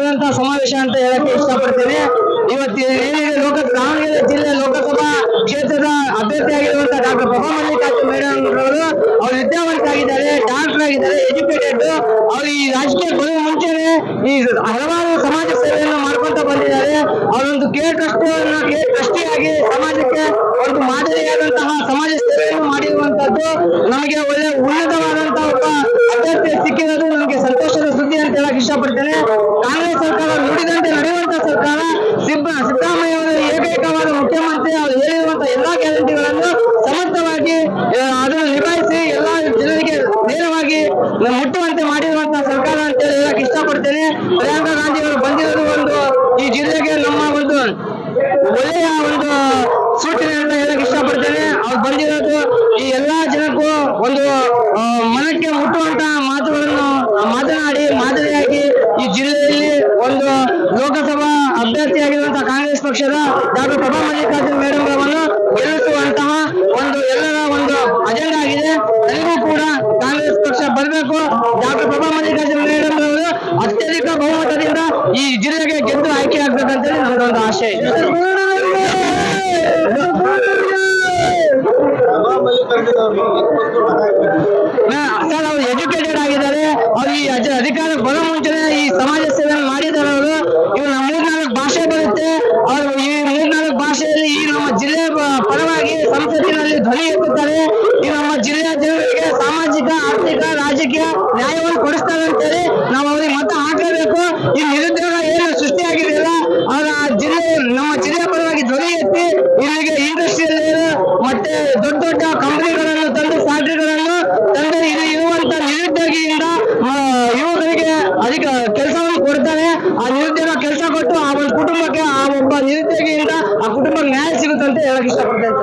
ನಡೆಯುವಂತಹ ಸಮಾವೇಶ ಅಂತ ಹೇಳಕ್ಕೆ ಇಷ್ಟಪಡ್ತೇನೆ. ಇವತ್ತು ಏನಿದೆ ಲೋಕ, ದಾವಣಗೆರೆ ಜಿಲ್ಲೆ ಲೋಕಸಭಾ ಕ್ಷೇತ್ರದ ಅಭ್ಯರ್ಥಿಯಾಗಿರುವಂತಹ ಡಾಕ್ಟರ್ ಪ್ರಭಾ ಮಲ್ಲಿಕಾರ್ಜುನ್ ಮೇಡಮ್ ಅವರು, ಅವ್ರು ವಿದ್ಯಾವಂತರಾಗಿದ್ದಾರೆ ಡಾಕ್ಟರ್ ಆಗಿದ್ದಾರೆ, ಎಜುಕೇಟೆಡ್. ಅವ್ರು ಈ ರಾಜಕೀಯ ಬರುವ ಮುಂಚೆನೆ ಈ ಹಲವಾರು ಸಮಾಜ ಸೇವೆಯನ್ನು ಮಾಡ್ಕೊಂತ ಬಂದಿದ್ದಾರೆ. ಅವರೊಂದು ಕೇರ್ ಟ್ರಸ್ಟ್ ಕೇರ್ ಟ್ರಸ್ಟಿಯಾಗಿ ಸಮಾಜಕ್ಕೆ ಒಂದು ಮಾದರಿಯಾದಂತಹ ಸಮಾಜ ಸೇವೆಯನ್ನು ಮಾಡಿರುವಂತದ್ದು ನಮಗೆ ಒಳ್ಳೆ ಉನ್ನತವಾದಂತಹ ಒಬ್ಬ ಅಭ್ಯರ್ಥಿ ಸಿಕ್ಕಿರೋದು ನಮಗೆ ಸಂತೋಷದ ಸುದ್ದಿ ಅಂತ ಹೇಳಕ್ ಇಷ್ಟಪಡ್ತೇನೆ. ಕಾಂಗ್ರೆಸ್ ಸರ್ಕಾರ ನುಡಿದಂತೆ ನಡೆಯುವಂತ ಸರ್ಕಾರ ಸಿಬ್ಬ ಸಿದ್ದರಾಮಯ್ಯ ಅವರು ಏಕೈಕವಾದ ಮುಖ್ಯಮಂತ್ರಿ, ಅವರು ಹೇಳಿರುವಂತಹ ಎಲ್ಲಾ ಗ್ಯಾರಂಟಿಗಳನ್ನು ಸಮರ್ಥವಾಗಿ ಅದನ್ನು ನಿಭಾಯಿಸಿ ಎಲ್ಲಾ ಜನರಿಗೆ ನೇರವಾಗಿ ಮುಟ್ಟುವಂತೆ ಮಾಡಿರುವಂತಹ ಸರ್ಕಾರ ಅಂತ ಹೇಳಿ ಹೇಳಕ್ ಇಷ್ಟಪಡ್ತೇನೆ. ಪ್ರಿಯಾಂಕಾ ಗಾಂಧಿ ಅವರು ಬಂದಿರೋದು ಒಂದು ಈ ಜಿಲ್ಲೆಗೆ ನಮ್ಮ ಒಂದು ಒಳ್ಳೆಯ ಒಂದು ಸೂಚನೆ ಅಂತ ಹೇಳಕ್ ಇಷ್ಟಪಡ್ತೇನೆ ಅವ್ರು ಬಂದಿರೋದು ಈ ಎಲ್ಲಾ ಜನಕ್ಕೂ ಒಂದು ಆ, ಮನಕ್ಕೆ ಮುಟ್ಟುವಂತಹ ಮಾತುಗಳನ್ನು ಮಾತನಾಡಿ ಮಾದರಿಯಾಗಿ ಈ ಜಿಲ್ಲೆಯಲ್ಲಿ ಒಂದು ಲೋಕಸಭಾ ಅಭ್ಯರ್ಥಿಯಾಗಿರುವಂತಹ ಕಾಂಗ್ರೆಸ್ ಪಕ್ಷದ ಡಾಕ್ಟರ್ ಪ್ರಭಾ ಮಲ್ಲಿಕಾರ್ಜುನ್ ಮೇಡಮ್ ಅವರನ್ನು ಗೆಲ್ಲಿಸುವಂತಹ ಒಂದು ಎಲ್ಲರ ಒಂದು ಅಜೆಂಡಾ ಆಗಿದೆ. ಎಲ್ಲರೂ ಕೂಡ ಕಾಂಗ್ರೆಸ್ ಪಕ್ಷ ಬರಬೇಕು. ಡಾಕ್ಟರ್ ಪ್ರಭಾ ಮಲ್ಲಿಕಾರ್ಜುನ್ ಮೇಡಮ್ ಅವರು ಅತ್ಯಧಿಕ ಬಹುಮತದಿಂದ ಈ ಜಿಲ್ಲೆಗೆ ಗೆದ್ದು ಆಯ್ಕೆ ಆಗ್ಬೇಕಂತೇಳಿ ನಮ್ದೊಂದು ಆಶೆ ಸರ್, ಅವ್ರು ಎಜುಕೇಟೆಡ್ ಆಗಿದ್ದಾರೆ. ಅವ್ರು ಈ ಅಧಿಕಾರ ಬರೋ ಮುಂಚೆನೆ ಈ ಸಮಾಜ ಸೇವೆ ಮಾಡಿದ್ದಾರೆ ಅವರು ಇವ್ರು ನಮ್ಮ ಮೂರ್ನಾಲ್ಕು ಭಾಷೆ ಬರುತ್ತೆ ಅವರು ಈ ಮೂರ್ನಾಲ್ಕು ಭಾಷೆಯಲ್ಲಿ ಈ ನಮ್ಮ ಜಿಲ್ಲೆ ಪ- ಪರವಾಗಿ ಸಂಸತ್ತಿನಲ್ಲಿ ಧ್ವನಿ ಎತ್ತುತ್ತಾರೆ. ಈ ನಮ್ಮ ಜಿಲ್ಲೆಯ ಜನರಿಗೆ ಸಾಮಾಜಿಕ, ಆರ್ಥಿಕ, ರಾಜಕೀಯ ನ್ಯಾಯವನ್ನು ಕೊಡಿಸ್ತಾರೆ ಅಂತೇಳಿ ನಾವು ಅವರಿಗೆ ಮತ ಹಾಕಬೇಕು. ಈ ನಿರುದ್ಯೋಗ ಏನು ಸೃಷ್ಟಿಯಾಗಿದೆಯಲ್ಲ, ಅವರ ಜಿಲ್ಲೆ, ನಮ್ಮ ಜಿಲ್ಲೆಯ ಪರವಾಗಿ ಧ್ವನಿ ಎತ್ತಿ, ಇಲ್ಲಿಗೆ ಇಂಡಸ್ಟ್ರಿಯಲ್ಲಿ ಮತ್ತೆ ದೊಡ್ಡ ದೊಡ್ಡ ಕಂಪನಿಗಳನ್ನು ತಂದು ಫ್ಯಾಕ್ಟ್ರಿಗಳನ್ನು ತಂದು, ಇಲ್ಲಿ ಇರುವಂತ ನಿರುದ್ಯೋಗಿಯಿಂದ ಯುವಕರಿಗೆ ಅಧಿಕ ಕೆಲಸವನ್ನು ಕೊಡ್ತಾರೆ. ಆ ನಿರುದ್ಯೋಗ ಕೆಲಸ ಕೊಟ್ಟು, ಆ ಒಂದು ಕುಟುಂಬಕ್ಕೆ, ಆ ಒಬ್ಬ ನಿರುದ್ಯೋಗಿಯಿಂದ ಆ ಕುಟುಂಬಕ್ಕೆ ನ್ಯಾಯ ಸಿಗುತ್ತಂತೆ ಹೇಳಕ್ ಇಷ್ಟಪಡ್ತೇನೆ